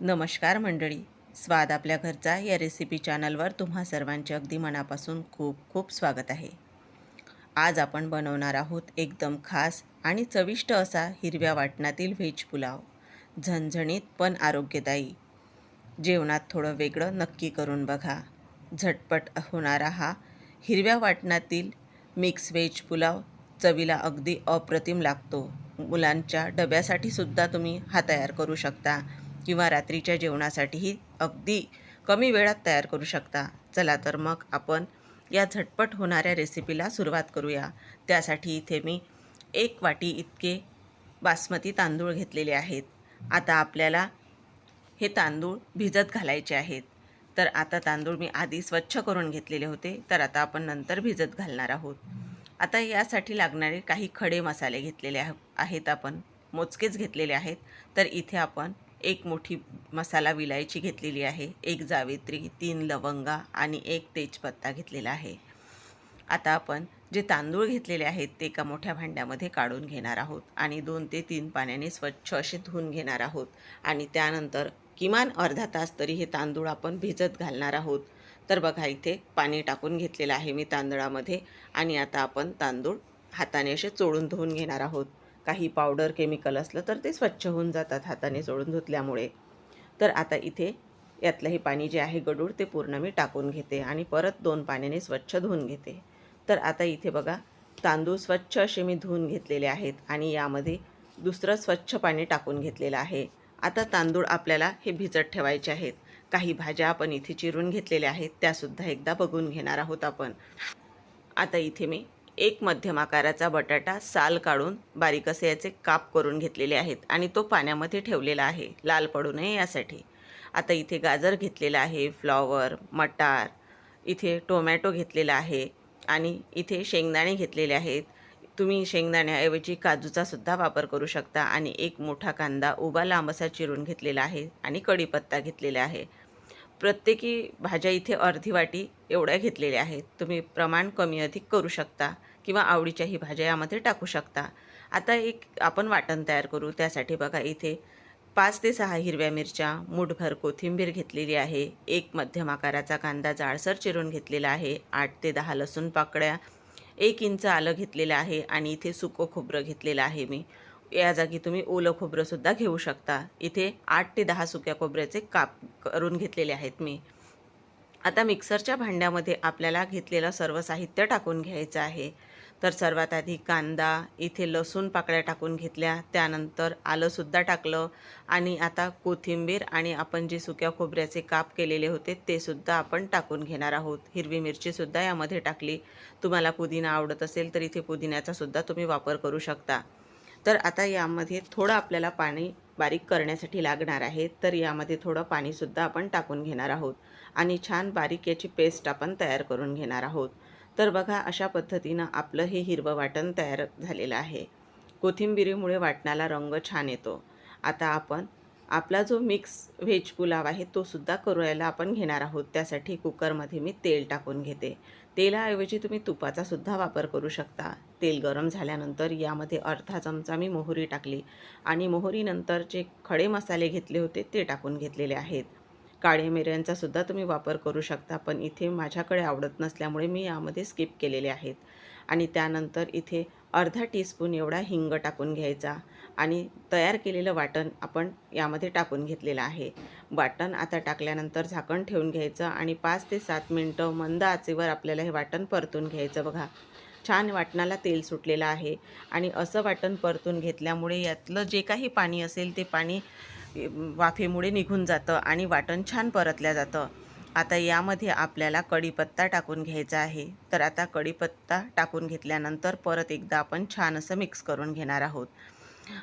नमस्कार मंडळी. स्वाद आपल्या घरचा या रेसिपी चॅनलवर तुम्हा सर्वांचे अगदी मनापासून खूप खूप स्वागत आहे. आज आपण बनवणार आहोत एकदम खास आणि चविष्ट असा हिरव्या वाटणातील व्हेज पुलाव. झणझणीत पण आरोग्यदायी. जेवणात थोडं वेगळं नक्की करून बघा. झटपट होणारा हा हिरव्या वाटणातील मिक्स व्हेज पुलाव चवीला अगदी अप्रतिम लागतो. मुलांच्या डब्यासाठी सुद्धा तुम्ही हा तयार करू शकता. किंवा रात्रीच्या जेवणासाठीही अगदी कमी वेळात तयार करू शकता. चला तर मग आपण या झटपट होणाऱ्या रेसिपीला सुरुवात करूया. त्यासाठी इथे मी एक वाटी इतके बासमती तांदूळ घेतलेले आहेत. आता आपल्याला हे तांदूळ भिजत घालायचे आहेत. तर आता तांदूळ मी आधी स्वच्छ करून घेतलेले होते तर आता आपण नंतर भिजत घालणार आहोत. आता यासाठी लागणारे काही खडे मसाले घेतलेले आहेत आपण मोजकेच घेतलेले आहेत. तर इथे आपण एक मोठी मसाला विलायची घेतलेली आहे एक जावेत्री तीन लवंगा आणि एक तेजपत्ता घेतलेला आहे. आता आपण जे तांदूळ घेतलेले आहेत ते एका मोठ्या भांड्यामध्ये काढून घेणार आहोत आणि दोन ते तीन पाण्याने स्वच्छ असे धुवून घेणार आहोत आणि त्यानंतर किमान अर्धा तास तरी हे तांदूळ आपण भिजत घालणार आहोत. तर बघा इथे पाणी टाकून घेतलेलं आहे मी तांदळामध्ये आणि आता आपण तांदूळ हाताने असे चोळून धुवून घेणार आहोत. काही पावडर केमिकल असलं तर ते स्वच्छ होऊन जातात हाताने सोडून धुतल्यामुळे. तर आता इथे यातलं हे पाणी जे आहे गडूळ ते पूर्ण मी टाकून घेते आणि परत दोन पाण्याने स्वच्छ धुवून घेते. तर आता इथे बघा तांदूळ स्वच्छ असे मी धुवून घेतलेले आहेत आणि यामध्ये दुसरं स्वच्छ पाणी टाकून घेतलेलं आहे. आता तांदूळ आपल्याला हे भिजत ठेवायचे आहेत. काही भाज्या आपण इथे चिरून घेतलेल्या आहेत त्यासुद्धा एकदा बघून घेणार आहोत आपण. आता इथे मी एक मध्यम आकाराचा बटाटा साल काढून बारीक असे याचे काप करून घेतलेले आहेत आणि तो पाण्यामध्ये ठेवलेला आहे. लाल पडू नये यासाठी. आता इथे गाजर घेतलेला आहे फ्लॉवर मटार इथे टोमॅटो घेतलेला आहे आणि इथे शेंगदाणे घेतलेले आहेत. तुम्ही शेंगदाण्याऐवजी काजूचा सुद्धा वापर करू शकता आणि एक मोठा कांदा उभा लांब असा चिरून घेतलेला आहे आणि कढीपत्ता घेतलेला आहे. प्रत्येकी भाज्या इथे अर्धी वाटी एवढ्या घेतलेल्या आहेत. तुम्ही प्रमाण कमी अधिक करू शकता. किंवा आवडीच्याही भाज्या यामध्ये टाकू शकता. आता एक आपण वाटण तयार करू. त्यासाठी बघा इथे पाच ते सहा हिरव्या मिरच्या मूठभर कोथिंबीर घेतलेली आहे एक मध्यम आकाराचा कांदा जाडसर चिरून घेतलेला आहे आठ ते दहा लसूण पाकळ्या एक इंच आलं घेतलेलं आहे आणि इथे सुकं खोबरं घेतलेलं आहे मी. या जागी तुम्ही ओलं खोबरंसुद्धा घेऊ शकता. इथे आठ ते दहा सुक्या खोबऱ्याचे काप करून घेतलेले आहेत मी. आता मिक्सरच्या भांड्यामध्ये आपल्याला घेतलेलं सर्व साहित्य टाकून घ्यायचं आहे. तर सर्वात आधी कांदा इथे लसूण पाकळ्या टाकून घेतल्या. त्यानंतर आलंसुद्धा टाकलं. आणि आता कोथिंबीर आणि आपण जे सुक्या खोबऱ्याचे काप केलेले होते ते सुद्धा आपण टाकून घेणार आहोत. हिरवी मिरचीसुद्धा यामध्ये टाकली. तुम्हाला पुदिना आवडत असेल तर इथे पुदिन्याचा सुद्धा तुम्ही वापर करू शकता. तर आता यामध्ये थोडं आपल्याला पाणी बारीक करण्यासाठी लागणार आहे. तर यामध्ये थोडं पाणीसुद्धा आपण टाकून घेणार आहोत. आणि छान बारीक याची पेस्ट आपण तयार करून घेणार आहोत. तर बघा अशा पद्धतीनं आपलं हे हिरवं वाटण तयार झालेलं आहे. कोथिंबिरीमुळे वाटणाला रंग छान येतो. आता आपण आपला जो मिक्स व्हेज पुलाव आहे तो सुद्धा करायला आपण घेणार आहोत. त्यासाठी कुकरमध्ये मी तेल टाकून घेते. तेलाऐवजी तुम्ही तुपाचा सुद्धा वापर करू शकता. तेल गरम झाल्यानंतर यामध्ये अर्धा चमचा मी मोहरी टाकली आणि मोहरीनंतर जे खडे मसाले घेतले होते ते टाकून घेतलेले आहेत. काळे मिऱ्यांचा सुद्धा तुम्ही वापर करू शकता पण इथे माझ्याकडे आवडत नसल्यामुळे मी यामध्ये स्किप केलेले आहेत. आणि त्यानंतर इथे अर्धा टीस्पून एवढा हिंग टाकून घ्यायचा आणि तयार केलेलं वाटण आपण यामध्ये टाकून घेतलेलं आहे. वाटण आता टाकल्यानंतर झाकण ठेवून घ्यायचं आणि पाच ते सात मिनटं मंद आचेवर आपल्याला हे वाटण परतून घ्यायचं बघा. छान वाटणाला तेल सुटलेलं आहे आणि असं वाटण परतून घेतल्यामुळे यातलं जे काही पाणी असेल ते पाणी वाफेमुळे निघून जातं आणि वाटण छान परतल्या जातं. आता यामध्ये आपल्याला कढीपत्ता टाकून घ्यायचा आहे. तर आता कढीपत्ता टाकून घेतल्यानंतर परत एकदा आपण छान असं मिक्स करून घेणार आहोत.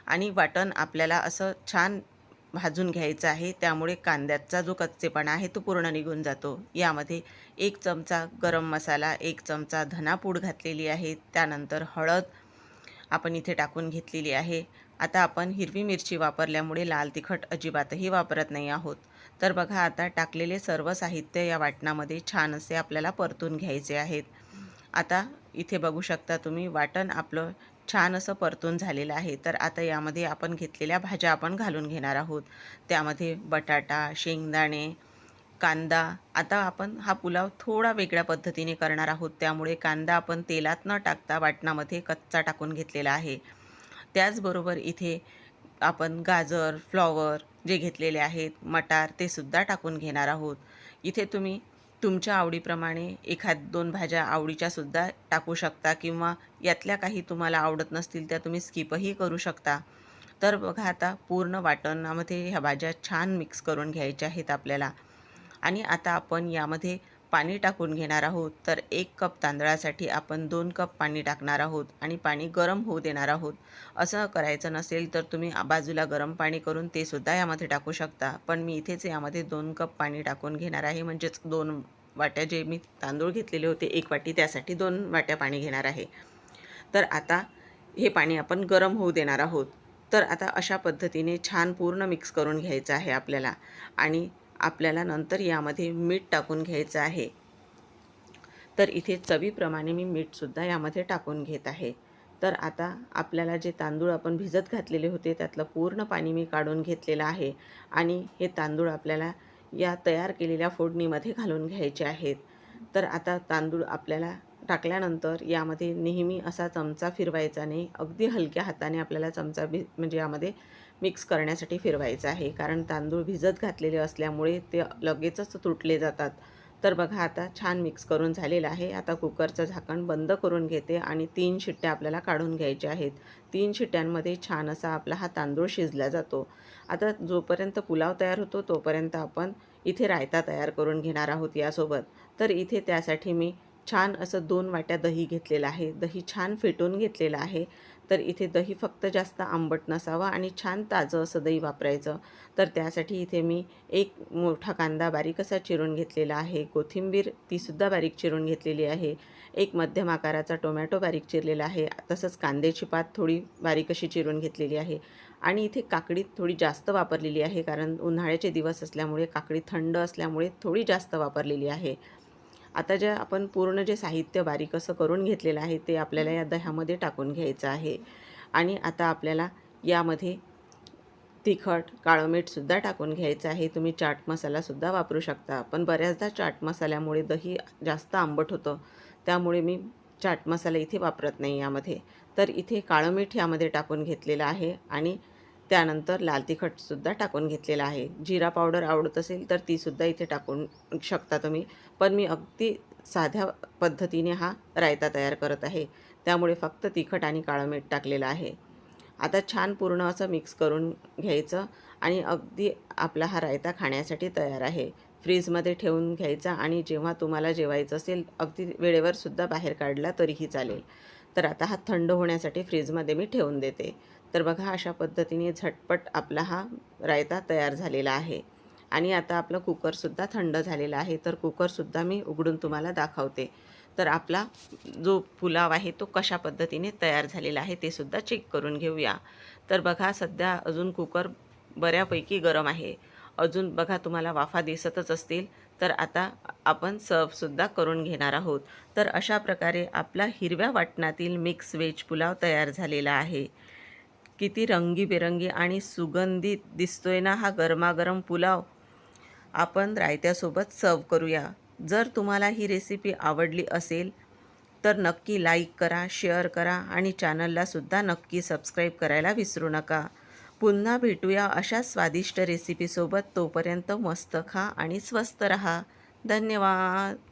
आणि वाटण आपल्याला असं छान भाजून घ्यायचं आहे. त्यामुळे कांद्याचा जो कच्चेपणा आहे तो पूर्ण निघून जातो. यामध्ये एक चमचा गरम मसाला एक चमचा धनापूड घातलेली आहे. त्यानंतर हळद आपण इथे टाकून घेतलेली आहे. आता आपण हिरवी मिरची वापरल्यामुळे लाल तिखट अजिबातही वापरत नाही आहोत. तर बघा आता टाकलेले सर्व साहित्य या वाटणामध्ये छान असे आपल्याला परतून घ्यायचे आहेत. आता इथे बघू शकता तुम्ही वाटण आपलं छान असं परतून झालेलं आहे. तर आता यामध्ये आपण घेतलेल्या भाज्या आपण घालून घेणार आहोत. त्यामध्ये बटाटा शेंगदाणे कांदा आता आपण हा पुलाव थोडा वेगळ्या पद्धतीने करणार आहोत. त्यामुळे कांदा आपण तेलात न टाकता वाटणामध्ये कच्चा टाकून घेतलेला आहे. त्याचबरोबर इथे आपण गाजर फ्लॉवर जे घेतलेले आहेत मटार ते सुद्धा टाकून घेणार आहोत. इथे तुम्ही तुमच्या आवडीप्रमाणे एखाद दोन भाज्या आवडीच्या सुद्धा टाकू शकता किंवा यातल्या काही तुम्हाला आवडत नसतील त्या तुम्ही स्किपही करू शकता. तर बघा आता पूर्ण वाटणामध्ये ह्या भाज्या छान मिक्स करून घ्यायच्या आहेत आपल्याला. आणि आता आपण यामध्ये पाणी टाकून घेणार आहोत तर एक कप तांदळासाठी आपण दोन कप पाणी टाकणार आहोत आणि पाणी गरम होऊ देणार आहोत. असं करायचं नसेल तर तुम्ही बाजूला गरम पाणी करून ते सुद्धा यामध्ये टाकू शकता. पण मी इथेच यामध्ये दोन कप पाणी टाकून घेणार आहे म्हणजेच दोन वाट्या जे मी तांदूळ घेतलेले होते एक वाटी त्यासाठी दोन वाट्या पाणी घेणार आहे. तर आता हे पाणी आपण गरम होऊ देणार आहोत. तर आता अशा पद्धतीने छान पूर्ण मिक्स करून घ्यायचं आहे आपल्याला. आणि आपल्याला नंतर यामध्ये मीठ टाकून घ्यायचं आहे. तर इथे चवीप्रमाणे मी मीठसुद्धा यामध्ये टाकून घेत आहे. तर आता आपल्याला जे तांदूळ आपण भिजत घातलेले होते त्यातलं पूर्ण पाणी मी काढून घेतलेलं आहे आणि हे तांदूळ आपल्याला या तयार केलेल्या फोडणीमध्ये घालून घ्यायचे आहेत. तर आता तांदूळ आपल्याला टाकल्यानंतर यामध्ये नेहमी असा चमचा फिरवायचा नाही. अगदी हलक्या हाताने आपल्याला चमचा भि म्हणजे यामध्ये मिक्स करण्यासाठी फिरवायचं आहे. कारण तांदूळ भिजत घातलेले असल्यामुळे ते लगेचच तुटले जातात. तर बघा आता छान मिक्स करून झालेलं आहे. आता कुकरचं झाकण बंद करून घेते आणि तीन शिट्ट्या आपल्याला काढून घ्यायच्या आहेत. तीन शिट्ट्यांमध्ये छान असा आपला हा तांदूळ शिजला जातो. आता जोपर्यंत पुलाव तयार होतो तोपर्यंत आपण इथे रायता तयार करून घेणार आहोत यासोबत. तर इथे त्यासाठी मी छान असं दोन वाट्या दही घेतलेलं आहे. दही छान फेटून घेतलेलं आहे. तर इथे दही फक्त जास्त आंबट नसावं आणि छान ताजं असं दही वापरायचं. तर त्यासाठी इथे मी एक मोठा कांदा बारीक असा चिरून घेतलेला आहे. कोथिंबीर तीसुद्धा बारीक चिरून घेतलेली आहे. एक मध्यम आकाराचा टोमॅटो बारीक चिरलेला आहे. तसंच कांद्याची पात थोडी बारीक अशी चिरून घेतलेली आहे. आणि इथे काकडी थोडी जास्त वापरलेली आहे कारण उन्हाळ्याचे दिवस असल्यामुळे काकडी थंड असल्यामुळे थोडी जास्त वापरलेली आहे. आता जे आपण पूर्ण जे साहित्य बारीक असं करून घेतलेलं आहे ते आपल्याला या दह्यामध्ये टाकून घ्यायचं आहे. आणि आता आपल्याला यामध्ये तिखट काळं मीठसुद्धा टाकून घ्यायचं आहे. तुम्ही चाट मसालासुद्धा वापरू शकता. पण बऱ्याचदा चाट मसाल्यामुळे दही जास्त आंबट होतं. त्यामुळे मी चाट मसाला इथे वापरत नाही यामध्ये. तर इथे काळं मीठ यामध्ये टाकून घेतलेलं आहे. आणि त्यानंतर लाल तिखटसुद्धा टाकून घेतलेला आहे. जिरा पावडर आवडत असेल तर तीसुद्धा इथे टाकून शकता तुम्ही. पण मी अगदी साध्या पद्धतीने हा रायता तयार करत आहे. त्यामुळे फक्त तिखट आणि काळं मीठ टाकलेलं आहे. आता छान पूर्ण असं मिक्स करून घ्यायचं आणि अगदी आपला हा रायता खाण्यासाठी तयार आहे. फ्रीजमध्ये ठेवून घ्यायचा आणि जेव्हा तुम्हाला जेवायचं असेल अगदी वेळेवरसुद्धा बाहेर काढला तरीही चालेल. तर आता हा थंड होण्यासाठी फ्रीजमध्ये मी ठेवून देते. तर बघा अशा पद्धतीने झटपट आपला हा रायता तयार झालेला आहे. आणि आता आपलं कुकरसुद्धा थंड झालेला आहे. तर कुकरसुद्धा मी उघडून तुम्हाला दाखवते. तर आपला जो पुलाव आहे तो कशा पद्धतीने तयार झालेला आहे ते सुद्धा चेक करून घेऊया. तर बघा सध्या अजून कुकर बऱ्यापैकी गरम आहे. अजून बघा तुम्हाला वाफा दिसतच असतील. तर आता आपण सर्वसुद्धा करून घेणार आहोत. तर अशा प्रकारे आपला हिरव्या वाटणातील मिक्स व्हेज पुलाव तयार झालेला आहे. किती रंगीबेरंगी आणि सुगंधित दिसतोय ना हा गरमागरम पुलाव. आपण रायत्यासोबत सर्व करूया. जर तुम्हाला ही रेसिपी आवडली असेल तर नक्की लाईक करा शेअर करा आणि चॅनललासुद्धा नक्की सबस्क्राईब करायला विसरू नका. पुन्हा भेटूया अशा स्वादिष्ट रेसिपीसोबत. तोपर्यंत मस्त खा आणि स्वस्त रहा. धन्यवाद.